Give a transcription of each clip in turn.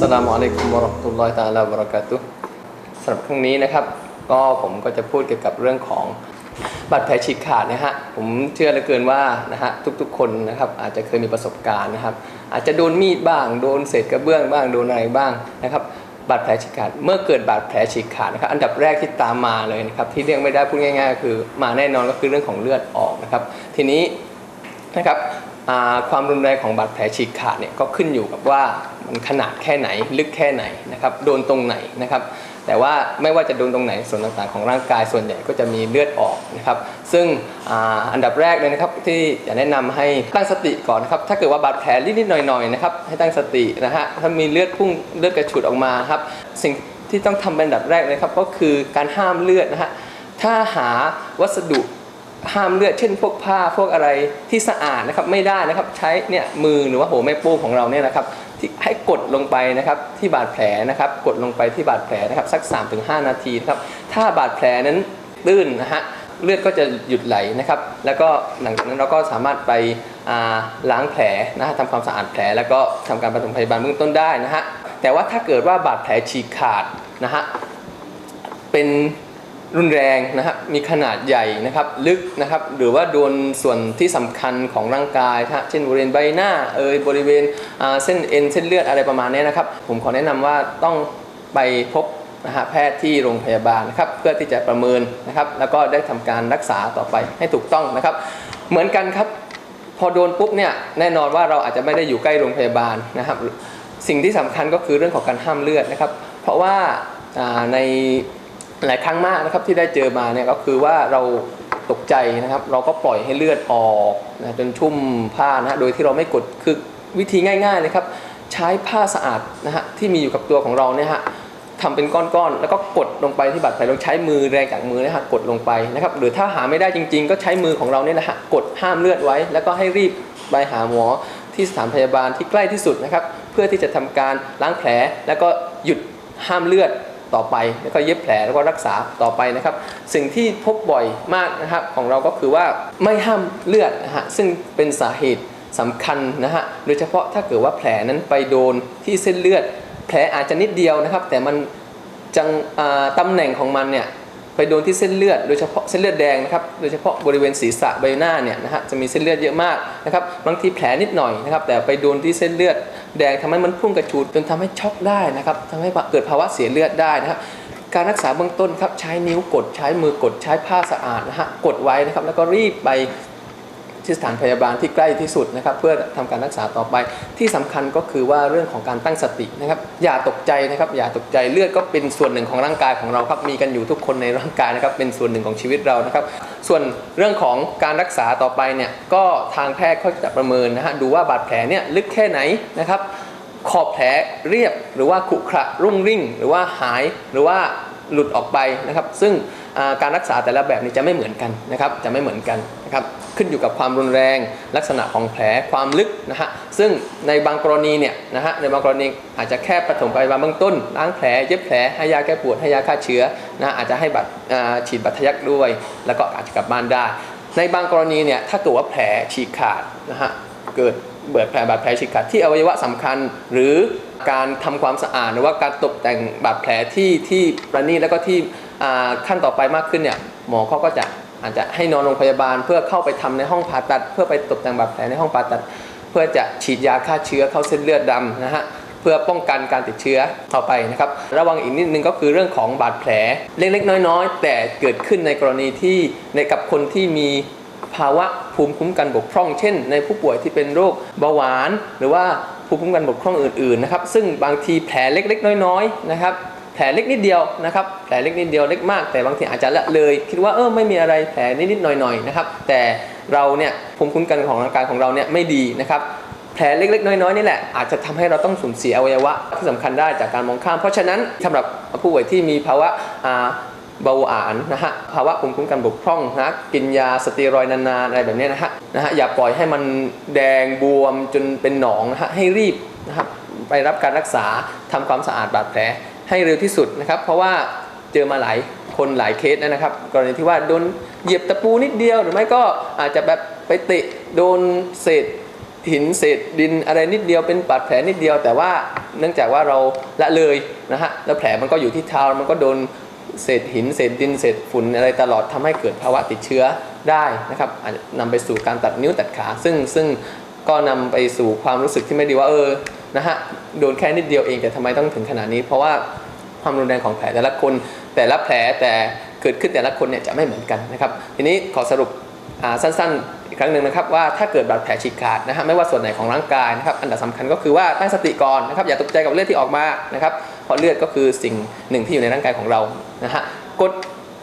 สลามอะลัยกุมวะราะห์ตุลลอฮิตาลาบะราะกาตุสำหรับครั้งนี้นะครับ ก็ผมก็จะพูดเกี่ยวกับเรื่องของบาดแผลฉีกขาดนะฮะผมเชื่อเหลือเกินว่านะฮะทุกๆ คนนะครับอาจจะเคยมีประสบการณ์นะครับ อาจจะโดนมีดบ้าง โดนเศษกระเบื้องบ้างโดนอะไรบ้างนะครับบาดแผลฉีกขาดเมื่อเกิดบาดแผลฉีกขาดนะครับอันดับแรกที่ตามมาเลยนะครับที่เรียกไม่ได้พูดง่าย ๆ คือมาแน่นอนก็คือเรื่องของเลือดออกนะครับ ทีนี้นะครับ ความรุนแรงของบาดแผลฉีกขาดเนี่ยก็ขึ้นอยู่กับว่ามันขนาดแค่ไหนลึกแค่ไหนนะครับโดนตรงไหนนะครับ แต่ว่าไม่ว่าจะโดนตรงไหนส่วนต่างๆของร่างกายส่วนใหญ่ก็จะมีเลือดออกนะครับ ซึ่งออันดับแรกเลยนะครับที่จะแนะนำให้ตั้งสติก่อนนะครับถ้าเกิดว่าบาดแผลนิดๆหน่อยๆนะครับให้ตั้งสตินะฮะถ้ามีเลือดพุ่งเลือดกระฉูดออกมาครับสิ่งที่ต้องทำเป็นอันดับแรกเลยครับก็คือการห้ามเลือดนะฮะถ้าหาวัสดุ ห้ามเลือดเช่นพวกผ้าพวกอะไรที่สะอาดนะครับไม่ได้นะครับใช้เนี่ยมือหรือว่าหัวแม่ป้งของเราเนี่ยนะครับที่ให้กดลงไปนะครับที่บาดแผลนะครับกดลงไปที่บาดแผลนะครับสัก 3-5 นาทีนะครับถ้าบาดแผลนั้นตื้นนะฮะเลือดก็จะหยุดไหลนะครับ แล้วก็หลังจากนั้นเราก็สามารถไปล้างแผลนะฮะทำความสะอาดแผล แล้วก็ทำการปฐมพยาบาลเบื้องต้นได้นะฮะแต่ว่าถ้าเกิดว่าบาดแผลฉีกขาดนะฮะเป็น รุนแรงนะครับมีขนาดใหญ่นะครับลึกนะครับหรือว่าโดนส่วนที่สำคัญของร่างกายนะเช่นบริเวณใบหน้าเอยบริเวณเส้นเอ็นเส้นเลือดอะไรประมาณนี้นะครับ ผมขอแนะนำว่าต้องไปพบนะฮะแพทย์ที่โรงพยาบาลนะครับเพื่อที่จะประเมินนะครับ แล้วก็ได้ทำการรักษาต่อไปให้ถูกต้องนะครับ เหมือนกันครับพอโดนปุ๊บเนี่ยแน่นอนว่าเราอาจจะไม่ได้อยู่ใกล้โรงพยาบาลนะครับ สิ่งที่สำคัญก็คือเรื่องของการห้ามเลือดนะครับ เพราะว่าใน หลายครั้งมากนะครับที่ได้เจอมาเนี่ยก็คือว่าเราตกใจนะครับ เราก็ปล่อยให้เลือดออกนะจนชุ่มผ้านะโดยที่เราไม่กดคือวิธีง่ายๆเลยครับ ใช้ผ้าสะอาดนะฮะที่มีอยู่กับตัวของเราเนี่ยฮะทำเป็นก้อนๆแล้วก็กดลงไปที่บาดแผลเราใช้มือแรงจากมือนะฮะกดลงไปนะครับ หรือถ้าหาไม่ได้จริง ๆ ก็ใช้มือของเราเนี่ยนะฮะกดห้ามเลือดไว้ แล้วก็ให้รีบไปหาหมอที่สถานพยาบาลที่ใกล้ที่สุดนะครับ เพื่อที่จะทำการล้างแผลแล้วก็หยุดห้ามเลือด ต่อไปแล้วก็เย็บแผลแล้วก็รักษาต่อไปนะครับ สิ่งที่พบบ่อยมากนะครับของเราก็คือว่าไม่ห้ามเลือดนะฮะซึ่งเป็นสาเหตุสำคัญนะฮะโดยเฉพาะถ้าเกิดว่าแผลนั้นไปโดนที่เส้นเลือด แผลอาจจะนิดเดียวนะครับ แต่มันจังตำแหน่งของมันเนี่ย ไปโดนที่เส้นเลือดโดยเฉพาะเส้นเลือดแดงนะครับโดยเฉพาะบริเวณศีรษะใบหน้าเนี่ยนะฮะจะมีเส้นเลือดเยอะมากนะครับบางทีแผลนิดหน่อยนะครับแต่ไปโดนที่เส้นเลือดแดงทำให้มันพุ่งกระชูดจนทำให้ช็อกได้นะครับทำให้เกิดภาวะเสียเลือดได้นะครับการรักษาเบื้องต้นครับใช้นิ้วกดใช้มือกดใช้ผ้าสะอาดนะฮะกดไว้นะครับแล้วก็รีบไป ที่สถานพยาบาลที่ใกล้ที่สุดนะครับเพื่อทำการรักษาต่อไป ที่สำคัญก็คือว่าเรื่องของการตั้งสตินะครับอย่าตกใจนะครับอย่าตกใจเลือดก็เป็นส่วนหนึ่งของร่างกายของเราครับมีกันอยู่ทุกคนในร่างกายนะครับเป็นส่วนหนึ่งของชีวิตเรานะครับ ส่วนเรื่องของการรักษาต่อไปเนี่ยก็ทางแพทย์เขาจะประเมินนะฮะดูว่าบาดแผลเนี่ยลึกแค่ไหนนะครับขอบแผลเรียบหรือว่าขรุขระรุ่งริ่ง หรือว่าหายหรือว่าหลุดออกไปนะครับ ซึ่งการรักษาแต่ละแบบนี้จะไม่เหมือนกันนะครับ จะไม่เหมือนกันนะครับ ขึ้นอยู่กับความรุนแรงลักษณะของแผลความลึกนะฮะซึ่งในบางกรณีเนี่ยนะฮะในบางกรณีอาจจะแค่ปฐมพยาบาลเบื้องต้นล้างแผลเย็บแผลให้ยาแก้ปวดให้ยาฆ่าเชื้อนะอาจจะให้บัตรฉีดบัตรทะยักด้วย แล้วก็อาจจะกลับบ้านได้ ในบางกรณีเนี่ยถ้าเกิดว่าแผลฉีกขาดนะฮะเกิดเบิดแผลบาดแผลฉีกขาดที่อวัยวะสำคัญ หรือการทำความสะอาดหรือว่าการตกแต่งบาดแผลที่ที่ประณีตแล้วก็ที่ขั้นต่อไปมากขึ้นเนี่ยหมอเขาก็จะ อาจจะให้นอนโรงพยาบาลเพื่อเข้าไปทำในห้องผ่าตัด เพื่อไปตกแต่งบาดแผลในห้องผ่าตัด เพื่อจะฉีดยาฆ่าเชื้อเข้าเส้นเลือดดำนะฮะเพื่อป้องกันการติดเชื้อต่อไปนะครับระวังอีกนิดนึงก็คือเรื่องของบาดแผลเล็กๆ น้อยๆ แต่เกิดขึ้นในกรณีที่ในกับคนที่มีภาวะภูมิคุ้มกันบกพร่อง เช่น ในผู้ป่วยที่เป็นโรคเบาหวาน หรือว่าภูมิคุ้มกันบกพร่องอื่นๆนะครับซึ่งบางทีแผลเล็กๆ น้อยๆนะครับ ผลเล็กนิดเดียวนะครับแผลเล็กนิดเดียวเล็กมาก แต่บางทีอาจจะละเลย คิดว่าเออไม่มีอะไรแผลนิดๆหน่อยๆนะครับแต่เราเนี่ยภูมิคุ้มกันของร่างกายของเราเนี่ยไม่ดีนะครับแผลเล็กๆ น้อยๆนี่แหละอาจจะทำให้เราต้องสูญเสียอวัยวะที่สำคัญได้จากการมองข้าม เพราะฉะนั้นสำหรับผู้ป่วยที่มีภาวะเบาหวานนะฮะภาวะภูมิคุ้มกันบกพร่องนะกินยาสเตียรอยนานๆอะไรแบบนี้นะฮะนะฮะอย่าปล่อยให้มันแดงบวมจนเป็นหนองนะฮะให้รีบนะครับไปรับการรักษาทำความสะอาดบาดแผล ให้เร็วที่สุดนะครับ เพราะว่าเจอมาหลายคนหลายเคสนะครับ กรณีที่ว่าโดนเหยียบตะปูนิดเดียวหรือไม่ก็อาจจะแบบไปเตะโดนเศษหินเศษดินอะไรนิดเดียวเป็นบาดแผลนิดเดียว แต่ว่าเนื่องจากว่าเราละเลยนะฮะแล้วแผลมันก็อยู่ที่เท้ามันก็โดนเศษหินเศษดินเศษฝุ่นอะไรตลอดทำให้เกิดภาวะติดเชื้อได้นะครับอาจจะนำไปสู่การตัดนิ้วตัดขา ซึ่งซึ่งก็นำไปสู่ความรู้สึกที่ไม่ดีว่าเออนะฮะ โดนแค่นิดเดียวเองแต่ทำไมต้องถึงขนาดนี้ เพราะว่าความรุนแรงของแผลแต่ละคนแต่ละแผลแต่เกิดขึ้นแต่ละคนเนี่ยจะไม่เหมือนกันนะครับทีนี้ขอสรุปสั้นๆ อีกครั้งหนึ่งนะครับว่าถ้าเกิดบาดแผลฉีกขาดนะฮะไม่ว่าส่วนไหนของร่างกายนะครับอันดับสำคัญก็คือว่าตั้งสติก่อนนะครับอย่าตกใจกับเลือดที่ออกมานะครับเพราะเลือดก็คือสิ่งหนึ่งที่อยู่ในร่างกายของเรานะฮะกด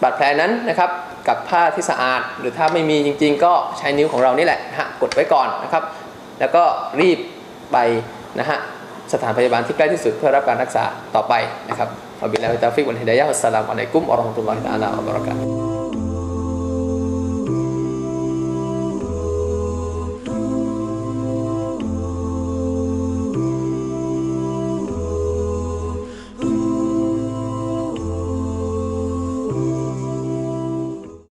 บาดแผลนั้นนะครับกับผ้าที่สะอาด หรือถ้าไม่มีจริง ๆ ก็ใช้นิ้วของเรานี่แหละนะฮะกดไว้ก่อนนะครับแล้วก็รีบไปนะฮะ สถานพยาบาลที่ใกล้ที่สุดเพื่อรับการรักษาต่อไปนะครับอับิลลาฮิตาฟิกวันฮิดายะฮ์อัสสลามุอะลัยกุมอัลลอฮุตุลลอฮิตะอาลาอัลบารักา